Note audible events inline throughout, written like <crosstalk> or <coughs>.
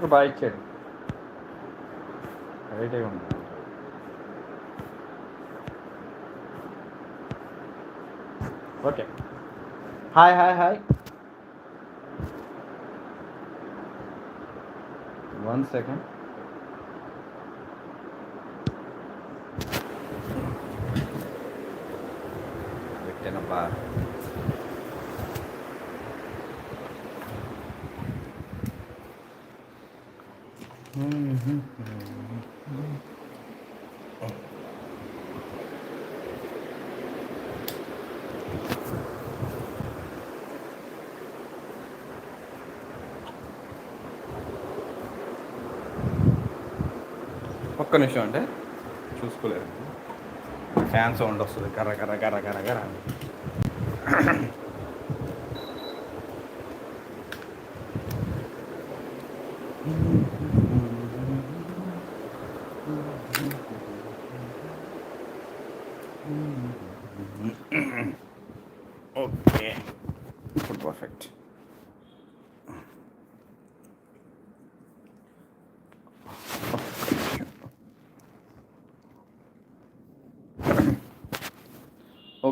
ఇప్పుడు బాగా ఇచ్చాడు రైటే ఉంది okay hi hi hi one second పెట్టానబ్బా ఒక్క నిమిషం అంటే చూసుకోలేదు. ఫ్యాన్ సౌండ్ వస్తుంది. కర్ర కర్ర కర్ర కర్ర కర్ర అని. ఓకే ఇప్పుడు perfect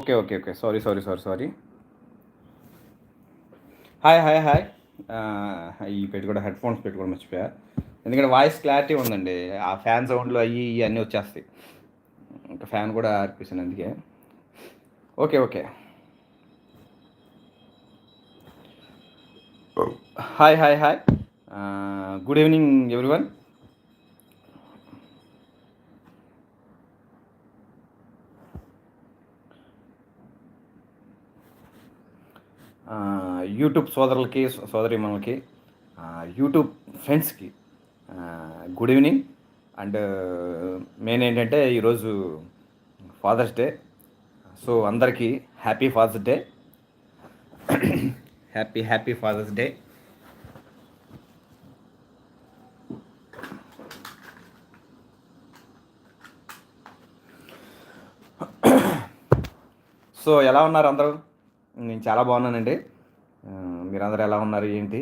okay okay okay. Sorry sorry sorry sorry hi hi hi ఈ పెట్టుకోవడం హెడ్ ఫోన్స్ పెట్టుకోవడం మర్చిపోయా. ఎందుకంటే వాయిస్ క్లారిటీ ఉందండి. ఆ ఫ్యాన్ సౌండ్లు అవి ఇవి అన్నీ వచ్చేస్తాయి. ఇంకా ఫ్యాన్ కూడా ఆర్పిస్తాను అందుకే. Okay okay. Hi hi hi good evening everyone YouTube సోదరులకి సోదరిమణులకి యూట్యూబ్ ఫ్రెండ్స్కి గుడ్ ఈవినింగ్. అండ్ మెయిన్ ఏంటంటే ఈరోజు ఫాదర్స్ డే. సో అందరికీ happy Father's Day. Happy happy Father's Day. So ఎలా ఉన్నారు అందరూ? నేను చాలా బాగున్నానండి. మీరందరూ ఎలా ఉన్నారు ఏంటి?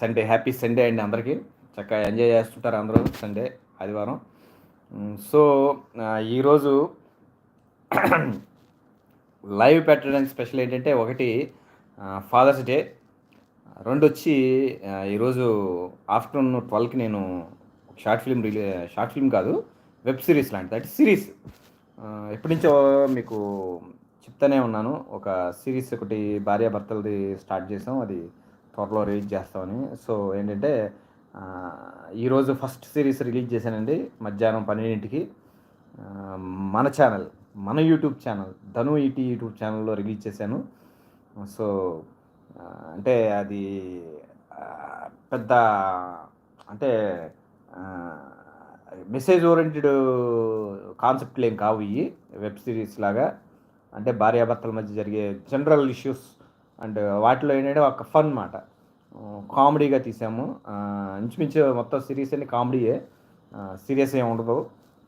సండే హ్యాపీ సండే అండి అందరికీ. చక్కగా ఎంజాయ్ చేస్తుంటారు అందరూ సండే ఆదివారం. సో ఈరోజు లైవ్ పెట్టడానికి స్పెషల్ ఏంటంటే ఒకటి ఫాదర్స్ డే. రెండు వచ్చి ఈరోజు ఆఫ్టర్నూన్ ట్వెల్వ్కి నేను ఒక షార్ట్ ఫిల్మ్ రిలీ షార్ట్ ఫిల్మ్ కాదు వెబ్ సిరీస్ లాంటిది. అంటే సిరీస్. ఎప్పటి నుంచో మీకు చెప్తూనే ఉన్నాను. ఒక సిరీస్ ఒకటి భార్యాభర్తలది స్టార్ట్ చేసాం. అది త్వరలో రిలీజ్ చేస్తామని. సో ఏంటంటే ఈరోజు ఫస్ట్ సిరీస్ రిలీజ్ చేశానండి. మధ్యాహ్నం పన్నెండింటికి. మన ఛానల్ మన YouTube channel Dhanu ET YouTube ఛానల్లో రిలీజ్ చేశాను. సో అంటే అది పెద్ద అంటే మెసేజ్ ఓరియంటెడ్ కాన్సెప్ట్లు ఏం కావు ఇవి. వెబ్ సిరీస్ లాగా. అంటే భార్యాభర్తల మధ్య జరిగే జనరల్ ఇష్యూస్ అండ్ వాటిలో ఏంటంటే ఒక ఫన్ మాట. కామెడీగా తీసాము. ఇంచుమించు మొత్తం సిరీస్ అన్ని కామెడీయే. సీరియస్ ఏమి ఉండదు.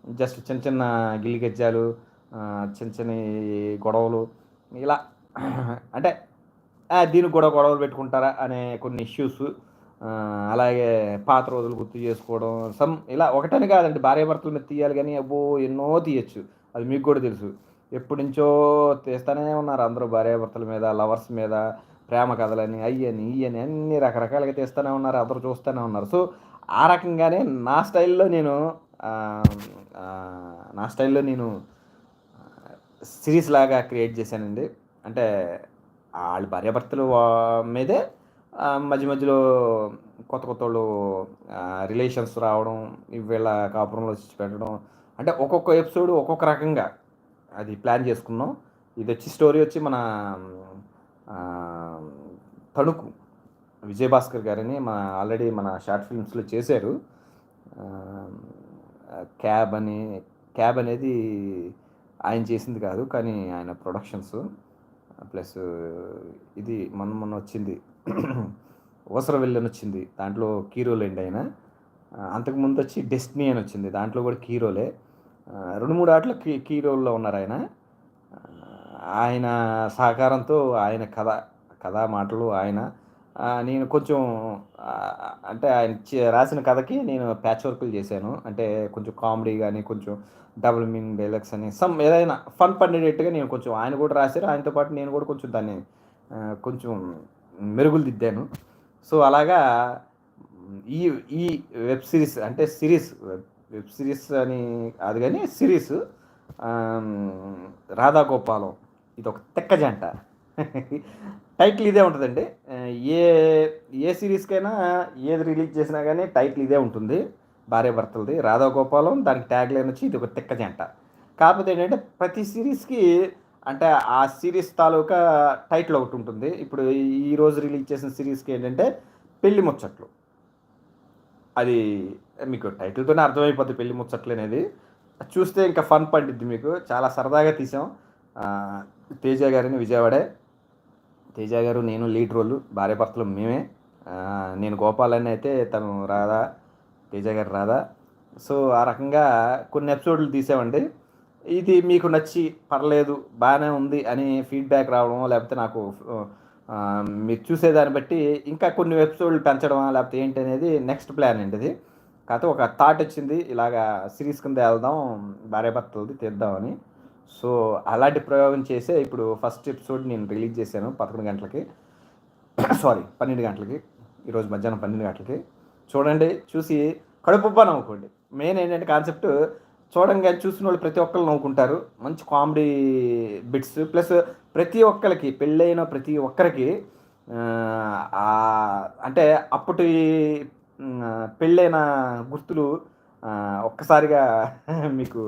జస్ట్ చిన్న చిన్న గిల్లిగజ్జాలు ఆ, చిన్న చిన్న గొడవలు ఇలా <clears throat> అంటే దీనికి కూడా గొడవలు పెట్టుకుంటారా అనే కొన్ని ఇష్యూస్ అలాగే పాత రోజులు గుర్తు చేసుకోవడం సమ్ ఇలా ఒకటని కాదండి భార్యాభర్తల మీద తీయాలి కానీ అబ్బో ఎన్నో తీయచ్చు. అది మీకు కూడా తెలుసు. ఎప్పటి నుంచో తీస్తానే ఉన్నారు అందరూ భార్యాభర్తల మీద లవర్స్ మీద ప్రేమ కథలని అయ్యని ఇయ్యని అన్ని రకరకాలుగా తీస్తూనే ఉన్నారు అందరూ చూస్తూనే ఉన్నారు. సో ఆ రకంగానే నా స్టైల్లో నేను నా స్టైల్లో నేను సిరీస్ లాగా క్రియేట్ చేశానండి. అంటే వాళ్ళ భార్యాభర్తలు వా- మీదే మధ్య మధ్యలో కొత్త కొత్త వాళ్ళు రిలేషన్స్ రావడం వీళ్ళ కాపురంలో వచ్చి పెట్టడం. అంటే ఒక్కొక్క ఎపిసోడ్ ఒక్కొక్క రకంగా. అది ప్లాన్ చేసుకున్నాం. ఇది వచ్చి స్టోరీ వచ్చి మన తణుకు విజయభాస్కర్ గారని మన ఆల్రెడీ మన షార్ట్ ఫిల్మ్స్లో చేశారు. క్యాబ్ అని క్యాబ్ అనేది ఆయన చేసింది కాదు కానీ ఆయన ప్రొడక్షన్స్. ప్లస్ ఇది మొన్న మొన్న వచ్చింది. ఓసర వెళ్ళని వచ్చింది దాంట్లో కీరోలేండి ఆయన అంతకుముందు వచ్చి డెస్టినీ అని వచ్చింది దాంట్లో కూడా కీరోలే. రెండు మూడు ఆటలు కీ కీ రోల్లో ఉన్నారు ఆయన. ఆయన సహకారంతో ఆయన కథ కథ మాటలు ఆయన. నేను కొంచెం అంటే ఆయన చే- రాసిన కథకి నేను ప్యాచ్ వర్కులు చేశాను. అంటే కొంచెం కామెడీ కానీ కొంచెం డబుల్ మీనింగ్ డైలాగ్స్ అని సమ్ ఏదైనా ఫన్ పండేటట్టుగా నేను కొంచెం ఆయన కూడా రాశారు. ఆయనతో పాటు నేను కూడా కొంచెం దాన్ని కొంచెం మెరుగులు దిద్దాను. సో అలాగా ఈ ఈ వెబ్ సిరీస్ అంటే సిరీస్ వెబ్ సిరీస్ అని అది కానీ సిరీస్ రాధా గోపాలం ఇది ఒక తెక్క జంట. టైటిల్ ఇదే ఉంటుందండి. ఏ ఏ సిరీస్కైనా ఏది రిలీజ్ చేసినా కానీ టైటిల్ ఇదే ఉంటుంది. భార్య భర్తలది. రాధాగోపాలం దానికి ట్యాగ్ లైన్ వచ్చి ఇది ఒక తెక్క జంట. కాకపోతే ఏంటంటే ప్రతి సిరీస్కి అంటే ఆ సిరీస్ తాలూకా టైటిల్ ఒకటి ఉంటుంది. ఇప్పుడు ఈ రోజు రిలీజ్ చేసిన సిరీస్కి ఏంటంటే పెళ్ళి ముచ్చట్లు. అది మీకు టైటిల్తోనే అర్థమైపోద్ది పెళ్ళి ముచ్చట్లు అనేది. చూస్తే ఇంకా ఫన్ పండిద్ది మీకు. చాలా సరదాగా తీసాం. తేజ గారిని విజయవాడే. తేజ గారు నేను లీడ్ రోల్ భార్య భర్తలు మేమే. నేను గోపాలని అయితే తను రాదా తేజ గారు రాదా సో ఆ రకంగా కొన్ని ఎపిసోడ్లు తీసామండి. ఇది మీకు నచ్చి పర్లేదు బాగానే ఉంది అని ఫీడ్బ్యాక్ రావడం లేకపోతే నాకు మీరు చూసేదాన్ని బట్టి ఇంకా కొన్ని ఎపిసోడ్లు పెంచడమా లేకపోతే ఏంటి అనేది నెక్స్ట్ ప్లాన్ అండి ఇది. కాకపోతే ఒక థాట్ వచ్చింది ఇలాగా సిరీస్ కింద వెళ్దాం భార్య భర్తలది తీద్దామని. సో అలాంటి ప్రయోగం చేసే ఇప్పుడు ఫస్ట్ ఎపిసోడ్ నేను రిలీజ్ చేశాను పదకొండు గంటలకి. <coughs> సారీ పన్నెండు గంటలకి. ఈరోజు మధ్యాహ్నం పన్నెండు గంటలకి. చూడండి చూసి కడుపుబ్బా నవ్వుకోండి. మెయిన్ ఏంటంటే కాన్సెప్ట్ చూడంగా చూసిన వాళ్ళు ప్రతి ఒక్కరు నవ్వుకుంటారు. మంచి కామెడీ బిట్స్. ప్లస్ ప్రతి ఒక్కరికి పెళ్ళైన ప్రతి ఒక్కరికి అంటే అప్పటి పెళ్ళైన గుర్తులు ఒక్కసారిగా <laughs> మీకు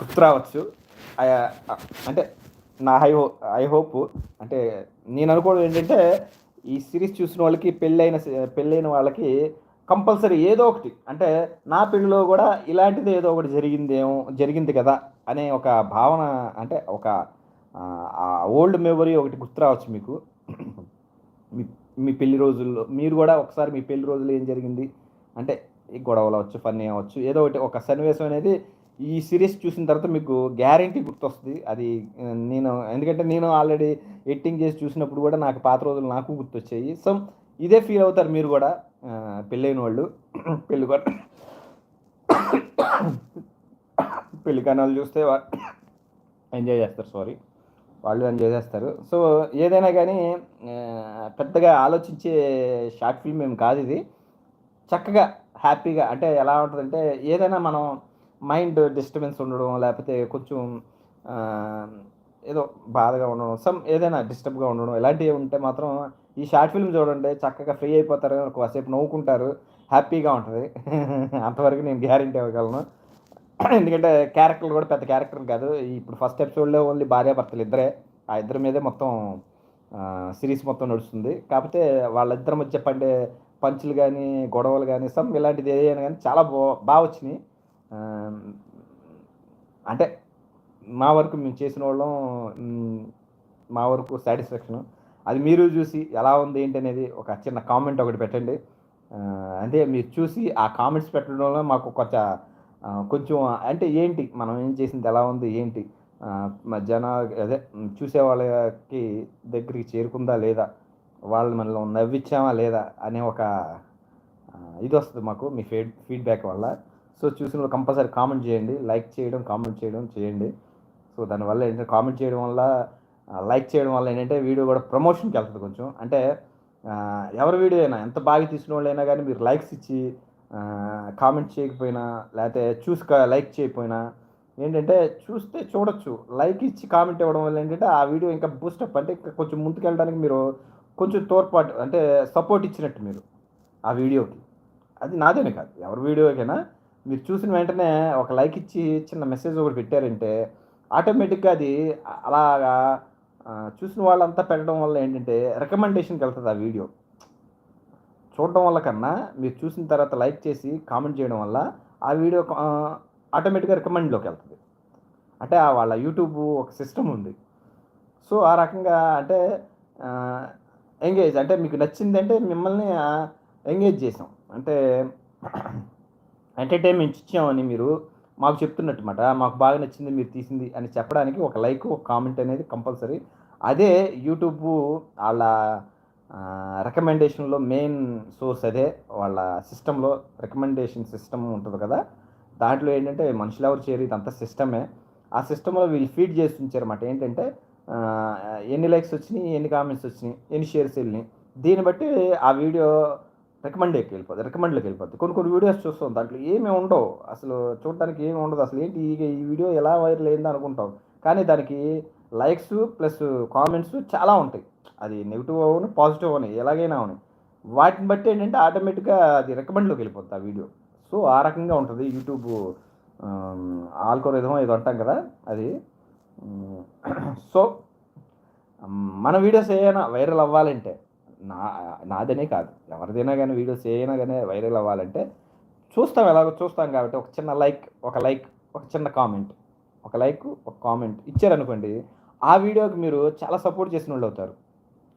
గుర్తు రావచ్చు. అంటే నా హై హో ఐ హోప్ అంటే నేను అనుకోవడం ఏంటంటే ఈ సిరీస్ చూసిన వాళ్ళకి పెళ్ళైన పెళ్ళైన వాళ్ళకి కంపల్సరీ ఏదో ఒకటి. అంటే నా పెళ్ళిలో కూడా ఇలాంటిది ఏదో ఒకటి జరిగిందేమో జరిగింది కదా అనే ఒక భావన అంటే ఒక ఓల్డ్ మెమరీ ఒకటి గుర్తు రావచ్చు మీకు. మీ మీ పెళ్ళి రోజుల్లో మీరు కూడా ఒకసారి మీ పెళ్ళి రోజుల్లో ఏం జరిగింది? అంటే ఈ గొడవలు అవచ్చు ఫన్నీ అవ్వచ్చు ఏదో ఒకటి ఒక సన్నివేశం అనేది ఈ సిరీస్ చూసిన తర్వాత మీకు గ్యారంటీ గుర్తొస్తుంది. అది నేను ఎందుకంటే నేను ఆల్రెడీ ఎడిటింగ్ చేసి చూసినప్పుడు కూడా నాకు పాత రోజులు నాకు గుర్తొచ్చాయి. సో ఇదే ఫీల్ అవుతారు మీరు కూడా. పెళ్ళైన వాళ్ళు పెళ్ళి పెళ్ళి కన్నాలు చూస్తే ఎంజాయ్ చేస్తారు సారీ వాళ్ళు ఎంజాయ్ చేస్తారు. సో ఏదైనా కానీ పెద్దగా ఆలోచించే షార్ట్ ఫిల్మ్ ఏం కాదు ఇది. చక్కగా హ్యాపీగా అంటే ఎలా ఉంటుందంటే ఏదైనా మనం మైండ్ డిస్టర్బెన్స్ ఉండడం లేకపోతే కొంచెం ఏదో బాధగా ఉండడం సమ్ ఏదైనా డిస్టర్బ్గా ఉండడం ఇలాంటివి ఉంటే మాత్రం ఈ షార్ట్ ఫిల్మ్ చూడండి చక్కగా ఫ్రీ అయిపోతారు కాసేపు నవ్వుకుంటారు హ్యాపీగా ఉంటుంది. <laughs> అంతవరకు నేను గ్యారంటీ ఇవ్వగలను. ఎందుకంటే క్యారెక్టర్లు కూడా పెద్ద క్యారెక్టర్ కాదు. ఇప్పుడు ఫస్ట్ ఎపిసోడ్లో ఓన్లీ భార్యాభర్తలు ఇద్దరే. ఆ ఇద్దరి మీదే మొత్తం సిరీస్ మొత్తం నడుస్తుంది. కాకపోతే వాళ్ళిద్దరి మధ్య పండే పంచులు కానీ గొడవలు కానీ సమ్ ఇలాంటిది ఏదైనా కానీ చాలా బా బాగా వచ్చినాయి. అంటే మా వరకు మేము చేసిన వాళ్ళం మా వరకు సాటిస్ఫాక్షన్ అది మీరు చూసి ఎలా ఉంది ఏంటి అనేది ఒక చిన్న కామెంట్ ఒకటి పెట్టండి. అంటే మీరు చూసి ఆ కామెంట్స్ పెట్టడం వల్ల మాకు కొంచెం కొంచెం అంటే ఏంటి మనం ఏం చేసింది ఎలా ఉంది ఏంటి? జన అదే చూసే వాళ్ళకి దగ్గరికి చేరుకుందా లేదా? వాళ్ళు మనలో నవ్వించామా లేదా అనే ఒక ఇది వస్తుంది మాకు మీ ఫీడ్ ఫీడ్బ్యాక్ వల్ల. సో చూసిన కంపల్సరీ కామెంట్ చేయండి. లైక్ చేయడం కామెంట్ చేయడం చేయండి. సో దానివల్ల ఏంటంటే కామెంట్ చేయడం వల్ల లైక్ చేయడం వల్ల ఏంటంటే వీడియో కూడా ప్రమోషన్కి వెళ్తుంది కొంచెం. అంటే ఎవరి వీడియో అయినా ఎంత బాగా తీసిన వాళ్ళైనా కానీ మీరు లైక్స్ ఇచ్చి కామెంట్ చేయకపోయినా లేకపోతే చూసి లైక్ చేయకపోయినా ఏంటంటే చూస్తే చూడొచ్చు. లైక్ ఇచ్చి కామెంట్ ఇవ్వడం వల్ల ఏంటంటే ఆ వీడియో ఇంకా బూస్టప్ అంటే ఇంకా కొంచెం ముందుకు వెళ్ళడానికి మీరు కొంచెం తోడ్పాటు అంటే సపోర్ట్ ఇచ్చినట్టు మీరు ఆ వీడియోకి. అది నాదేనే కాదు. ఎవరి వీడియోకైనా మీరు చూసిన వెంటనే ఒక లైక్ ఇచ్చి చిన్న మెసేజ్ ఒకటి పెట్టారంటే ఆటోమేటిక్గా అది అలాగా చూసిన వాళ్ళంతా పెట్టడం వల్ల ఏంటంటే రికమెండేషన్కి వెళ్తుంది ఆ వీడియో. చూడడం వల్ల కన్నా మీరు చూసిన తర్వాత లైక్ చేసి కామెంట్ చేయడం వల్ల ఆ వీడియో ఆటోమేటిక్గా రికమెండ్లోకి వెళ్తుంది. అంటే ఆ వాళ్ళ యూట్యూబ్ ఒక సిస్టమ్ ఉంది. సో ఆ రకంగా అంటే ఎంగేజ్ అంటే మీకు నచ్చింది అంటే మిమ్మల్ని ఎంగేజ్ చేసాం. అంటే ఎంటర్టైన్మెంట్ ఇచ్చామని మీరు మాకు చెప్తున్నట్టు మాట. మాకు బాగా నచ్చింది మీరు తీసింది అని చెప్పడానికి ఒక లైక్ ఒక కామెంట్ అనేది కంపల్సరీ. అదే యూట్యూబ్ వాళ్ళ రికమెండేషన్లో మెయిన్ సోర్స్ అదే వాళ్ళ సిస్టంలో రికమెండేషన్ సిస్టమ్ ఉంటుంది కదా. దాంట్లో ఏంటంటే మనుషులు ఎవరు చేరి ఇదంతా సిస్టమే ఆ సిస్టంలో వీళ్ళు ఫీడ్ చేసి ఉంచారన్నమాట. ఏంటంటే ఎన్ని లైక్స్ వచ్చినాయి ఎన్ని కామెంట్స్ వచ్చినాయి ఎన్ని షేర్స్ వెళ్ళినాయి. దీన్ని బట్టి ఆ వీడియో రికమెండ్కి వెళ్ళిపోద్ది రికమెండ్లోకి వెళ్ళిపోద్ది. కొన్ని కొన్ని వీడియోస్ చూస్తాం దాంట్లో ఏమీ ఉండవు. అసలు చూడడానికి ఏమి ఉండదు. అసలు ఏంటి ఈ వీడియో ఎలా వైరల్ అయిందో అనుకుంటాం. కానీ దానికి లైక్స్ ప్లస్ కామెంట్స్ చాలా ఉంటాయి. అది నెగిటివ్ అవును పాజిటివ్ అవును ఎలాగైనా అవును. వాటిని బట్టి ఏంటంటే ఆటోమేటిక్గా అది రికమెండ్లోకి వెళ్ళిపోతుంది ఆ వీడియో. సో ఆ రకంగా ఉంటుంది యూట్యూబ్ ఆల్కోరిథం ఏదో అంటాం కదా అది. సో మన వీడియోస్ ఏమైనా వైరల్ అవ్వాలంటే నా నాదనే కాదు ఎవరిదైనా కానీ వీడియోస్ ఏమైనా కానీ వైరల్ అవ్వాలంటే చూస్తాం ఎలాగో చూస్తాం కాబట్టి ఒక చిన్న లైక్ ఒక లైక్ ఒక చిన్న కామెంట్. ఒక లైక్ ఒక కామెంట్ ఇచ్చారనుకోండి ఆ వీడియోకి మీరు చాలా సపోర్ట్ చేసిన వాళ్ళు అవుతారు.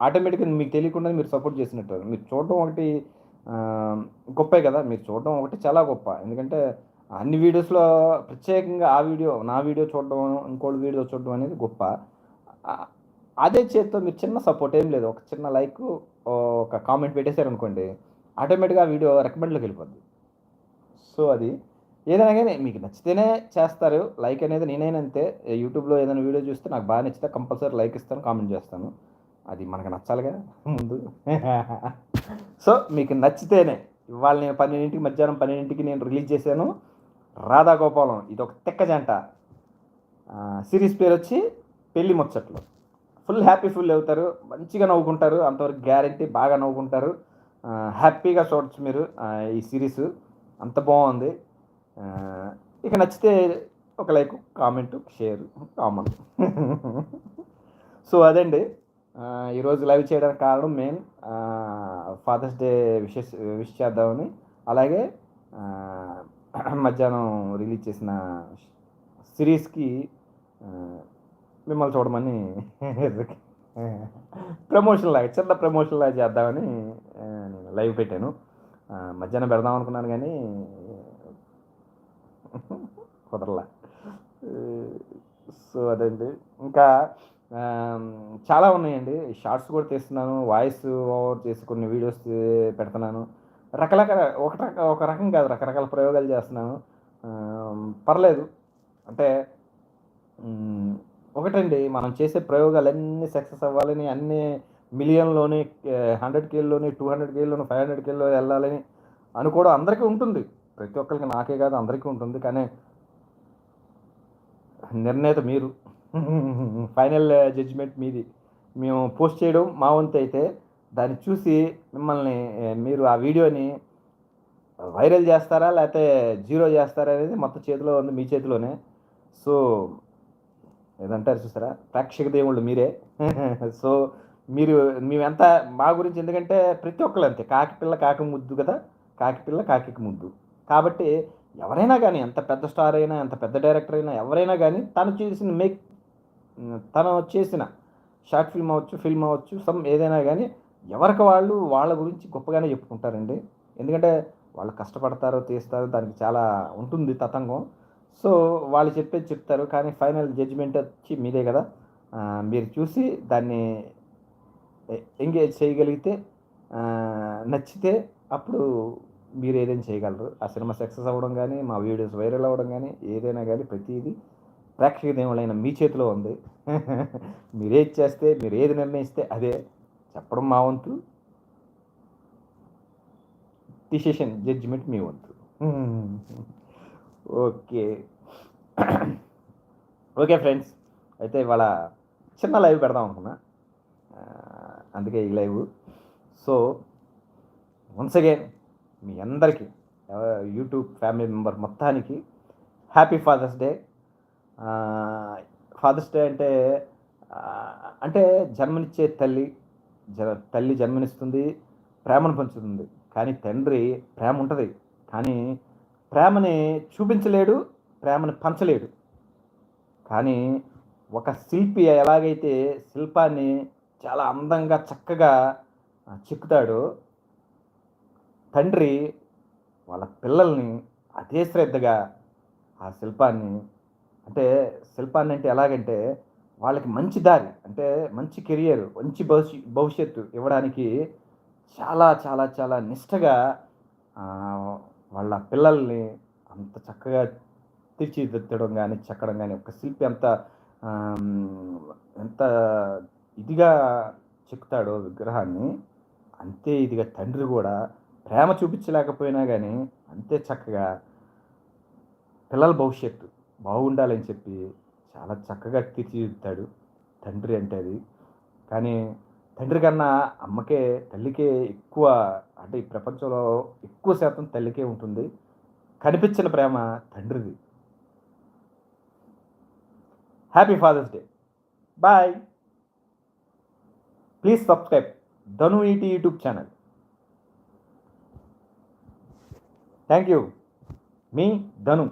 ఆటోమేటిక్గా మీకు తెలియకుండా మీరు సపోర్ట్ చేసినట్టు. మీరు చూడడం ఒకటి గొప్పే కదా. మీరు చూడడం ఒకటి చాలా గొప్ప. ఎందుకంటే అన్ని వీడియోస్లో ప్రత్యేకంగా ఆ వీడియో నా వీడియో చూడడం ఇంకోటి వీడియో చూడడం అనేది గొప్ప. అదే చేత్తో మీరు చిన్న సపోర్ట్ ఏం లేదు. ఒక చిన్న లైక్ ఒక కామెంట్ పెట్టేశారు అనుకోండి ఆటోమేటిక్గా ఆ వీడియో రికమెండ్లోకి వెళ్ళిపోద్ది. సో అది ఏదైనా కానీ మీకు నచ్చితేనే చేస్తారు. లైక్ అనేది నేనైనంతే యూట్యూబ్లో ఏదైనా వీడియో చూస్తే నాకు బాగా నచ్చితే కంపల్సరీ లైక్ ఇస్తాను కామెంట్ చేస్తాను. అది మనకు నచ్చాలిగా ముందు. <laughs> సో మీకు నచ్చితేనే ఇవాళ నేను పన్నెండింటికి మధ్యాహ్నం పన్నెండింటికి నేను రిలీజ్ చేశాను. రాధా గోపాలం ఇది ఒక తెక్క జంట. సిరీస్ పేరు వచ్చి పెళ్ళి ముచ్చట్లు. ఫుల్ హ్యాపీ ఫుల్ అవుతారు. మంచిగా నవ్వుకుంటారు. అంతవరకు గ్యారంటీ బాగా నవ్వుకుంటారు. హ్యాపీగా చూడొచ్చు మీరు ఈ సిరీస్. అంత బాగుంది. ఇక నచ్చితే ఒక like comment share common so అదండి. ఈరోజు లైవ్ చేయడానికి కారణం main Father's Day wishes wish చేద్దామని. అలాగే మధ్యాహ్నం రిలీజ్ చేసిన సిరీస్కి మిమ్మల్ని చూడమని ప్రమోషన్ లాగా చిన్న ప్రమోషన్ లాగా చేద్దామని నేను లైవ్ పెట్టాను. మధ్యాహ్నం పెడదాం అనుకున్నాను కానీ కుదరలా. సో అదండి. ఇంకా చాలా ఉన్నాయండి. షార్ట్స్ కూడా తీస్తున్నాను వాయిస్ ఓవర్ చేసి కొన్ని వీడియోస్ పెడుతున్నాను. రకరకాల ఒక రక ఒక రకం కాదు రకరకాల ప్రయోగాలు చేస్తున్నాను. పర్లేదు. అంటే ఒకటండి మనం చేసే ప్రయోగాలు అన్నీ సక్సెస్ అవ్వాలని అన్ని మిలియన్లోని హండ్రెడ్ కేల్లోని టూ హండ్రెడ్ కేల్లోని ఫైవ్ హండ్రెడ్ కేల్లో వెళ్ళాలని అనుకోవడం అందరికీ ఉంటుంది. ప్రతి ఒక్కరికి నాకే కాదు అందరికీ ఉంటుంది. కానీ నిర్ణేత మీరు. ఫైనల్ జడ్జిమెంట్ మీది. మేము పోస్ట్ చేయడం మా వంతు అయితే దాన్ని చూసి మిమ్మల్ని మీరు ఆ వీడియోని వైరల్ చేస్తారా లేకపోతే జీరో చేస్తారా అనేది మొత్తం చేతిలో ఉంది మీ చేతిలోనే. సో ఏదంటారు చూసారా? ప్రేక్షక దేవుళ్ళు మీరే. <laughs> సో మీరు మేమెంత మా గురించి ఎందుకంటే ప్రతి ఒక్కరు అంతే. కాకి పిల్ల కాకి ముద్దు కదా? కాకి పిల్ల కాకి ముద్దు. కాబట్టి ఎవరైనా కానీ ఎంత పెద్ద స్టార్ అయినా ఎంత పెద్ద డైరెక్టర్ అయినా ఎవరైనా కానీ తను చేసిన మేక్ తను చేసిన షార్ట్ ఫిల్మ్ అవ్వచ్చు ఫిల్మ్ అవ్వచ్చు సమ్ ఏదైనా కానీ ఎవరికి వాళ్ళు వాళ్ళ గురించి గొప్పగానే చెప్పుకుంటారండి. ఎందుకంటే వాళ్ళు కష్టపడతారు తీస్తారు దానికి చాలా ఉంటుంది తతంగం. సో వాళ్ళు చెప్పేది చెప్తారు కానీ ఫైనల్ జడ్జిమెంట్ వచ్చి మీదే కదా. మీరు చూసి దాన్ని ఎంగేజ్ చేయగలిగితే నచ్చితే అప్పుడు మీరు ఏదైనా చేయగలరు. ఆ సినిమా సక్సెస్ అవ్వడం కానీ మా వీడియోస్ వైరల్ అవ్వడం కానీ ఏదైనా కానీ ప్రతిదీ ప్రేక్షక దేవుళ్ళైన మీ చేతిలో ఉంది. <laughs> మీరేది చేస్తే మీరు ఏది నిర్ణయిస్తే అదే. చెప్పడం మా వంతు. డిసిషన్ జడ్జిమెంట్ మీ వంతు. <laughs> ఓకే. <clears throat> Okay friends. అయితే ఇవాళ చిన్న లైవ్ పెడదాం అనుకున్నా. అందుకే ఈ లైవ్. సో వన్స్ అగైన్ మీ అందరికీ యూట్యూబ్ ఫ్యామిలీ మెంబర్ మొత్తానికి happy Father's Day. Father's Day అంటే అంటే జన్మనిచ్చే తల్లి జ తల్లి జన్మనిస్తుంది ప్రేమను పంచుతుంది. కానీ తండ్రి ప్రేమ ఉంటుంది. కానీ ప్రేమని చూపించలేడు ప్రేమని పంచలేడు. కానీ ఒక శిల్పి ఎలాగైతే శిల్పాన్ని చాలా అందంగా చక్కగా చెక్కుతాడో తండ్రి వాళ్ళ పిల్లల్ని అదే శ్రద్ధగా ఆ శిల్పాన్ని అంటే శిల్పాన్ని అంటే ఎలాగంటే వాళ్ళకి మంచి దారి అంటే మంచి కెరియర్ మంచి భవిష్య భవిష్యత్తు ఇవ్వడానికి చాలా చాలా చాలా నిష్టగా వాళ్ళ పిల్లల్ని అంత చక్కగా తీర్చిదిద్దడం కానీ చెక్కడం కానీ ఒక శిల్పి అంత ఎంత ఇదిగా చెక్కుతాడో విగ్రహాన్ని అంతే ఇదిగా తండ్రి కూడా ప్రేమ చూపించలేకపోయినా కానీ అంతే చక్కగా పిల్లల భవిష్యత్తు బాగుండాలని చెప్పి చాలా చక్కగా తీర్చిదిద్దుతాడు తండ్రి అంటే అది. కానీ తండ్రి కన్నా అమ్మకే తల్లికే ఎక్కువ అంటే ఈ ప్రపంచంలో ఎక్కువ శాతం తల్లికే ఉంటుంది. కనిపించిన ప్రేమ తండ్రిది. Happy Father's Day bye please subscribe Dhanu ET YouTube channel thank you. Me Dhanu.